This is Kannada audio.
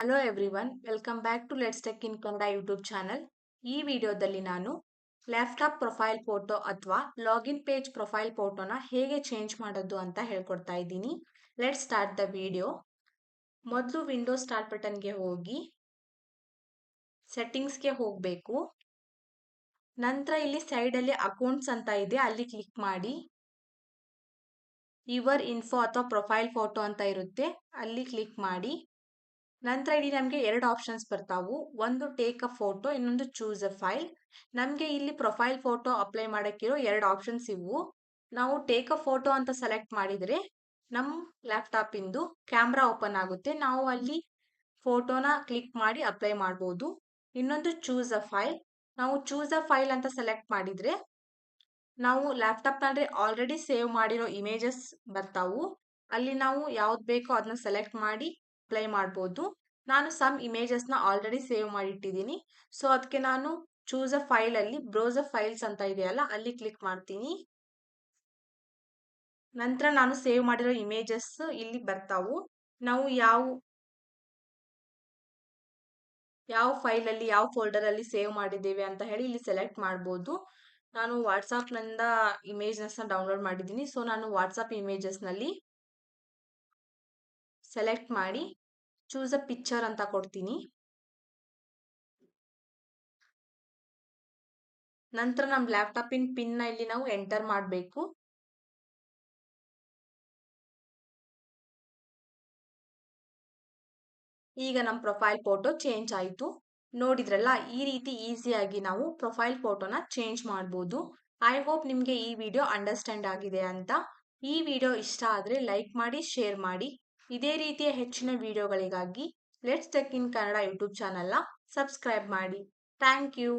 Hello everyone welcome back to let's tech in Kannada YouTube channel ಈ ವಿಡಿಯೋದಲ್ಲಿ ನಾನು ಲ್ಯಾಪ್ಟಾಪ್ ಪ್ರೊಫೈಲ್ ಫೋಟೋ ಅಥವಾ ಲಾಗಿನ್ ಪೇಜ್ ಪ್ರೊಫೈಲ್ ಫೋಟೋನ ಹೇಗೆ ಚೇಂಜ್ ಮಾಡೋದು ಅಂತ ಹೇಳ್ಕೊಡ್ತಾ ಇದ್ದೀನಿ. ಲೆಟ್ ಸ್ಟಾರ್ಟ್ ದ ವಿಡಿಯೋ ಮೊದಲು ವಿಂಡೋ ಸ್ಟಾರ್ಟ್ ಬಟನ್ಗೆ ಹೋಗಿ ಸೆಟ್ಟಿಂಗ್ಸ್ಗೆ ಹೋಗಬೇಕು. ನಂತರ ಇಲ್ಲಿ ಸೈಡಲ್ಲಿ ಅಕೌಂಟ್ಸ್ ಅಂತ ಇದೆ, ಅಲ್ಲಿ ಕ್ಲಿಕ್ ಮಾಡಿ. ಯುವರ್ ಇನ್ಫೋ ಅಥವಾ ಪ್ರೊಫೈಲ್ ಫೋಟೋ ಅಂತ ಇರುತ್ತೆ, ಅಲ್ಲಿ ಕ್ಲಿಕ್ ಮಾಡಿ. ನಂತರ ಇಲ್ಲಿ ನಮಗೆ ಎರಡು ಆಪ್ಷನ್ಸ್ ಬರ್ತಾವು. ಒಂದು ಟೇಕ್ ಅ ಫೋಟೋ ಇನ್ನೊಂದು ಚೂಸ್ ಅ ಫೈಲ್ ನಮಗೆ ಇಲ್ಲಿ ಪ್ರೊಫೈಲ್ ಫೋಟೋ ಅಪ್ಲೈ ಮಾಡೋಕ್ಕಿರೋ ಎರಡು ಆಪ್ಷನ್ಸ್ ಇವು. ನಾವು ಟೇಕ್ ಅ ಫೋಟೋ ಅಂತ ಸೆಲೆಕ್ಟ್ ಮಾಡಿದರೆ ನಮ್ಮ ಲ್ಯಾಪ್ಟಾಪಿಂದು ಕ್ಯಾಮ್ರಾ ಓಪನ್ ಆಗುತ್ತೆ. ನಾವು ಅಲ್ಲಿ ಫೋಟೋನ ಕ್ಲಿಕ್ ಮಾಡಿ ಅಪ್ಲೈ ಮಾಡ್ಬೋದು. ಇನ್ನೊಂದು ಚೂಸ್ ಅ ಫೈಲ್ ನಾವು ಚೂಸ್ ಅ ಫೈಲ್ ಅಂತ ಸೆಲೆಕ್ಟ್ ಮಾಡಿದರೆ ನಾವು ಲ್ಯಾಪ್ಟಾಪ್ನಲ್ಲಿ ಆಲ್ರೆಡಿ ಸೇವ್ ಮಾಡಿರೋ ಇಮೇಜಸ್ ಬರ್ತಾವು. ಅಲ್ಲಿ ನಾವು ಯಾವ್ದು ಬೇಕೋ ಅದನ್ನ ಸೆಲೆಕ್ಟ್ ಮಾಡಿ ಅಪ್ಲೈ ಮಾಡ್ಬೋದು. ನಾನು ಸಮ್ ಇಮೇಜಸ್ನ ಆಲ್ರೆಡಿ ಸೇವ್ ಮಾಡಿಟ್ಟಿದ್ದೀನಿ. ಸೊ ಅದಕ್ಕೆ ನಾನು ಚೂಸ್ ಅ ಫೈಲಲ್ಲಿ ಅ ಫೈಲ್ಸ್ ಅಂತ ಇದೆಯಲ್ಲ ಅಲ್ಲಿ ಕ್ಲಿಕ್ ಮಾಡ್ತೀನಿ. ನಂತರ ನಾನು ಸೇವ್ ಮಾಡಿರೋ ಇಮೇಜಸ್ ಇಲ್ಲಿ ಬರ್ತಾವು. ನಾವು ಯಾವ ಯಾವ ಫೈಲಲ್ಲಿ ಯಾವ ಫೋಲ್ಡರಲ್ಲಿ ಸೇವ್ ಮಾಡಿದ್ದೇವೆ ಅಂತ ಹೇಳಿ ಇಲ್ಲಿ ಸೆಲೆಕ್ಟ್ ಮಾಡ್ಬೋದು. ನಾನು ವಾಟ್ಸಪ್ನಿಂದ ಇಮೇಜಸ್ನ ಡೌನ್ಲೋಡ್ ಮಾಡಿದ್ದೀನಿ. ಸೊ ನಾನು ವಾಟ್ಸಪ್ ಇಮೇಜಸ್ನಲ್ಲಿ ಸೆಲೆಕ್ಟ್ ಮಾಡಿ ಚೂಸ್ ಅ ಪಿಕ್ಚರ್ ಅಂತ ಕೊಡ್ತೀನಿ. ನಂತರ ನಮ್ಮ ಲ್ಯಾಪ್ಟಾಪಿನ ಪಿನ್ನ ಇಲ್ಲಿ ನಾವು ಎಂಟರ್ ಮಾಡಬೇಕು. ಈಗ ನಮ್ಮ ಪ್ರೊಫೈಲ್ ಫೋಟೋ ಚೇಂಜ್ ಆಯಿತು. ನೋಡಿದ್ರಲ್ಲ, ಈ ರೀತಿ ಈಸಿಯಾಗಿ ನಾವು ಪ್ರೊಫೈಲ್ ಫೋಟೋನ ಚೇಂಜ್ ಮಾಡ್ಬೋದು. ಐ ಹೋಪ್ ನಿಮಗೆ ಈ ವಿಡಿಯೋ ಅಂಡರ್ಸ್ಟ್ಯಾಂಡ್ ಆಗಿದೆ ಅಂತ. ಈ ವಿಡಿಯೋ ಇಷ್ಟ ಆದರೆ ಲೈಕ್ ಮಾಡಿ ಶೇರ್ ಮಾಡಿ. ಇದೇ ರೀತಿಯ ಹೆಚ್ಚಿನ ವಿಡಿಯೋಗಳಿಗಾಗಿ let's tech in Kannada YouTube ಚಾನಲ್ನ ಸಬ್ಸ್ಕ್ರೈಬ್ ಮಾಡಿ. Thank you